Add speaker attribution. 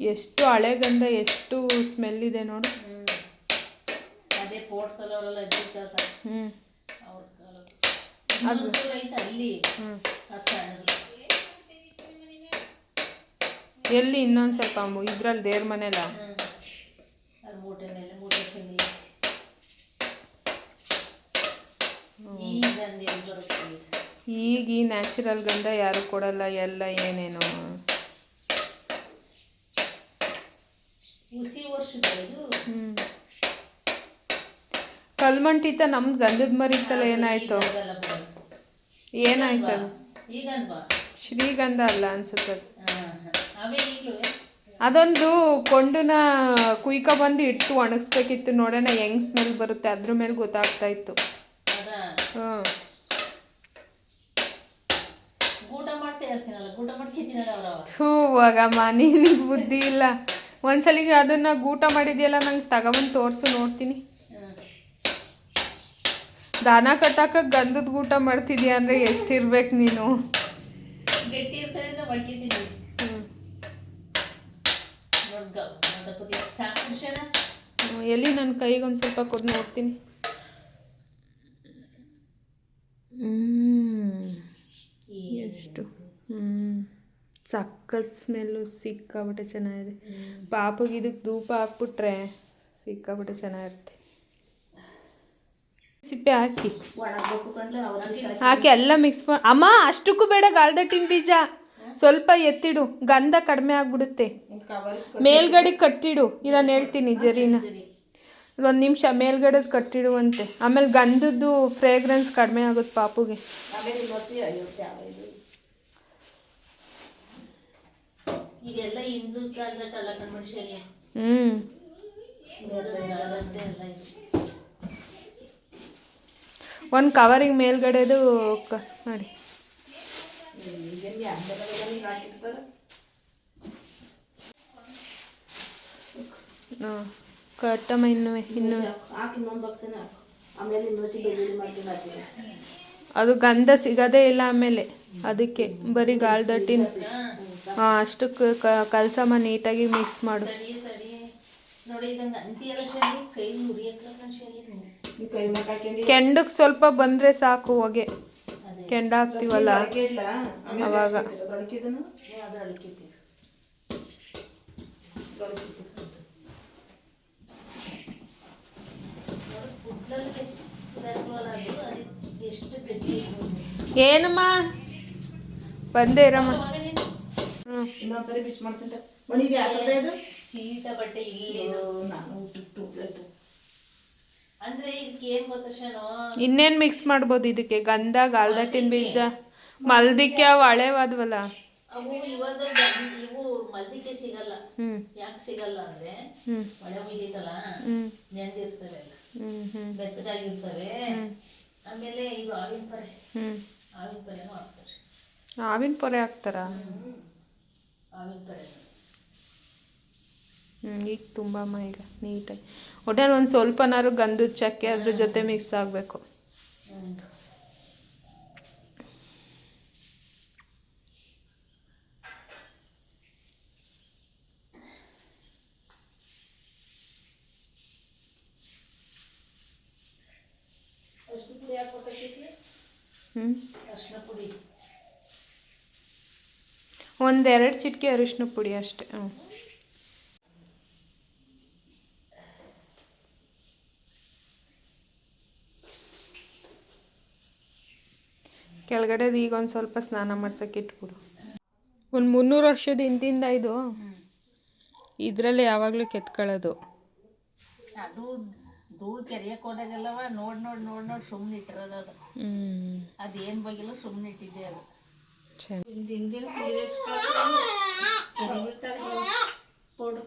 Speaker 1: ಎಷ್ಟು ಹಳೆ ಗಂಧ ಎಷ್ಟು ಸ್ಮೆಲ್ ಇದೆ ನೋಡು.
Speaker 2: ಅದೇ ಅಜ್ಜಿ ತಾತ.
Speaker 1: ಹ್ಞೂ
Speaker 2: ಅವ್ರ ಕಾಲದ್ದು ಇನ್ನೊಂದ್ಸಲ ಐತೆ ಅಲ್ಲಿ?
Speaker 1: ಹ್ಞೂ
Speaker 2: ಆ ಸಣ್ಣದು
Speaker 1: ಎಲ್ಲಿ ಇನ್ನೊಂದು ಸ್ವಲ್ಪ ಇದ್ರಲ್ಲಿ ದೇವ್ರ
Speaker 2: ಈಗ ಈಗ?
Speaker 1: ಈ ನ್ಯಾಚುರಲ್ ಗಂಧ ಯಾರು ಕೊಡಲ್ಲ ಎಲ್ಲ ಏನೇನೋ.
Speaker 2: ಹುಸಿ ವರ್ಷದ ಇದು
Speaker 1: ಹ್ಞೂ ಕಲ್ಮಂಟಿತ ನಮ್ದು ಗಂಧದ ಮರಿ ಏನಾಯ್ತು?
Speaker 2: ಬರೋದು
Speaker 1: ಏನಾಯ್ತು? ಅದು ಶ್ರೀಗಂಧ ಅಲ್ಲ ಅನ್ಸುತ್ತೆ ಅದು.
Speaker 2: ಹಾಂ ಅವೇ ಈಗಲೂ?
Speaker 1: ಅದೊಂದು ಕೊಂಡನ ಕುಯ್ಕ ಬಂದು ಇಟ್ಟು ಒಣಗಿಸ್ಬೇಕಿತ್ತು ನೋಡೋಣ ಹೆಂಗ್ ಸ್ಮೆಲ್ ಬರುತ್ತೆ ಅದ್ರ ಮೇಲೆ ಗೊತ್ತಾಗ್ತಾ ಇತ್ತು.
Speaker 2: ಹ್ಮ್.
Speaker 1: ಹ್ಞೂ
Speaker 2: ಊಟ ಮಾಡ್ತಾ ಇರ್ತೀನಲ್ಲ ಊಟ ಮಾಡ್ತಿದ್ದೀನಲ್ಲ ಅವ್ರವ
Speaker 1: ಥೂ ಹೋಗಮ್ಮ ನಿನಗೆ ಬುದ್ಧಿ ಇಲ್ಲ. ಒಂದ್ಸಲಿಗೆ ಅದನ್ನ ಗೂಟ ಮಾಡಿದೆಯಲ್ಲ ನಂಗೆ ತಗೊಂಬಂದು ತೋರಿಸು ನೋಡ್ತೀನಿ. ದಾನ ಕಟ್ಟಾಕ ಗಂಧದ ಗೂಟ ಮಾಡ್ತಿದ್ಯಾ ಅಂದರೆ ಎಷ್ಟಿರ್ಬೇಕು ನೀನು? ಎಲ್ಲಿ ನನ್ನ ಕೈಗೆ ಒಂದು ಸ್ವಲ್ಪ ಕೊಟ್ಟು ನೋಡ್ತೀನಿ. ಹ್ಮ್. ಎಷ್ಟು? ಹ್ಞೂ ಸಕ್ಕತ್ ಸ್ಮೆಲ್ಲು ಸಿಕ್ಕಾಬಿಟ್ಟೆ ಚೆನ್ನಾಗಿದೆ. ಪಾಪಗೆ ಇದಕ್ಕೆ ಧೂಪ ಹಾಕ್ಬಿಟ್ರೆ ಸಿಕ್ಕಾಬಿಟ್ಟೆ ಚೆನ್ನಾಗಿರುತ್ತೆ. ಸಿಪ್ಪೆ ಹಾಕಿ. ಹಾಕಿ. ಎಲ್ಲ ಮಿಕ್ಸ್ ಮಾಡಿ ಅಮ್ಮ ಅಷ್ಟಕ್ಕೂ ಬೇಡ ಗಾಲ್ದಟ್ಟಿನ ಬೀಜ. ಸ್ವಲ್ಪ ಎತ್ತಿಡು. ಗಂಧ ಕಡಿಮೆ ಆಗ್ಬಿಡುತ್ತೆ. ಮೇಲ್ಗಡೆ ಕಟ್ಟಿಡು. ಇಲ್ಲ ಹೇಳ್ತೀನಿ ಜರಿನ. ಒಂದು ನಿಮಿಷ ಮೇಲ್ಗಡೆದು ಕಟ್ಟಿಡುವಂತೆ. ಆಮೇಲೆ ಗಂಧದ್ದು ಫ್ರೇಗ್ರೆನ್ಸ್ ಕಡಿಮೆ ಆಗುತ್ತೆ ಪಾಪುಗೆ.
Speaker 2: ಇವೆಲ್ಲ ಹಿಂದೂ ಕಾಲದಂತೆ ಎಲ್ಲ ಇದು.
Speaker 1: ಒಂದು ಕವರಿಗೆ ಮೇಲ್ಗಡೆದು ಕ ಮಾಡಿ ಕಟ್ಟಮ್ಮ ಇನ್ನೂ ಇನ್ನೂ ಅದು ಗಂಧ ಸಿಗೋದೇ ಇಲ್ಲ ಆಮೇಲೆ. ಅದಕ್ಕೆ ಬರೀ ಗಾಳ್ದಟ್ಟಿನ ಹಾಂ ಅಷ್ಟಕ್ಕೆ ಕಲ್ಸಮ್ಮ ನೀಟಾಗಿ ಮಿಕ್ಸ್ ಮಾಡು. ಕೆಂಡಕ್ಕೆ ಸ್ವಲ್ಪ ಬಂದರೆ ಸಾಕು ಹೊಗೆ. ಕೆಂಡ ಹಾಕ್ತೀವಲ್ಲ? ಅವಾಗ. ಏನಮ್ಮ? ಬಂದೇ ಇರಮ್ಮ.
Speaker 3: ಇನ್ನೊಂದ್ಸರಿ ಬಿಚ್ ಮಾಡ್ತೀನಿ ಒಣಿದೆ ಇದು
Speaker 2: ಸೀಟ ಬಟ್ಟೆ ಇಲ್ಲೇ
Speaker 3: ನಾನು
Speaker 2: ಅಂದ್ರೆ ಇದಕ್ಕೆ ಏನ್
Speaker 1: ಇನ್ನೇನು ಮಿಕ್ಸ್ ಮಾಡ್ಬೋದು ಇದಕ್ಕೆ? ಗಂಧ ಗಾಲ್ದಟ್ಟಿನ ಬೀಜ. ಮಲ್ದಿಕ್ಕೆ ಅವು ಹಳೆವಾದ್ವಲ್ಲ?
Speaker 2: ಅವು ಇವಾಗ ಇವು ಸಿಗಲ್ಲ. ಯಾಕೆ ಅಂದ್ರೆ ನೆಂದಿರ್ತವೆ ಆಮೇಲೆ ಇದು ಆವಿನ ಪರೆ. ಆವಿನ ಪರೆನೂ ಹಾಕ್ತಾರೆ.
Speaker 1: ಆವಿನ ಪೊರೆ ಹಾಕ್ತಾರಾ?
Speaker 2: ಆವಿನ ಪರೆ
Speaker 1: ಹ್ಞೂ ಈಗ ತುಂಬ ಈಗ ನೀಟಾಗಿ ಒಟ್ಟಲ್ಲಿ ಒಂದು ಸ್ವಲ್ಪನಾರು ಗಂಧದ ಚಕ್ಕೆ ಅದ್ರ ಜೊತೆ ಮಿಕ್ಸ್ ಆಗಬೇಕು. ಹ್ಞೂ
Speaker 2: ಅರ್ಶಿನ ಪುಡಿ.
Speaker 1: ಒಂದೆರಡು ಚಿಟಿಕೆ ಅರಿಶಿನ ಪುಡಿ ಅಷ್ಟೇ. ಹ್ಞೂ ಕೆಳಗಡೆದು ಈಗ ಒಂದು ಸ್ವಲ್ಪ ಸ್ನಾನ ಮಾಡ್ಸೋಕೆ ಇಟ್ಬಿಡು. ಒಂದು ಮುನ್ನೂರು ವರ್ಷದ ಹಿಂದಿಂದ ಇದು ಇದರಲ್ಲಿ ಯಾವಾಗಲೂ ಕೆತ್ಕೊಳ್ಳೋದು.
Speaker 2: ಅದು ಧೂಳು ಕೆರೆಯಕ್ಕೆ ಹೋದಾಗೆಲ್ಲವ ನೋಡಿ ನೋಡಿ ನೋಡಿ ನೋಡಿ ಸುಮ್ಮನೆ ಇಟ್ಟಿರೋದು ಅದು. ಅದೇನು ಬಗ್ಗಿಲ್ಲ ಸುಮ್ಮನೆ ಇಟ್ಟಿದ್ದೆ ಅದು. పొడు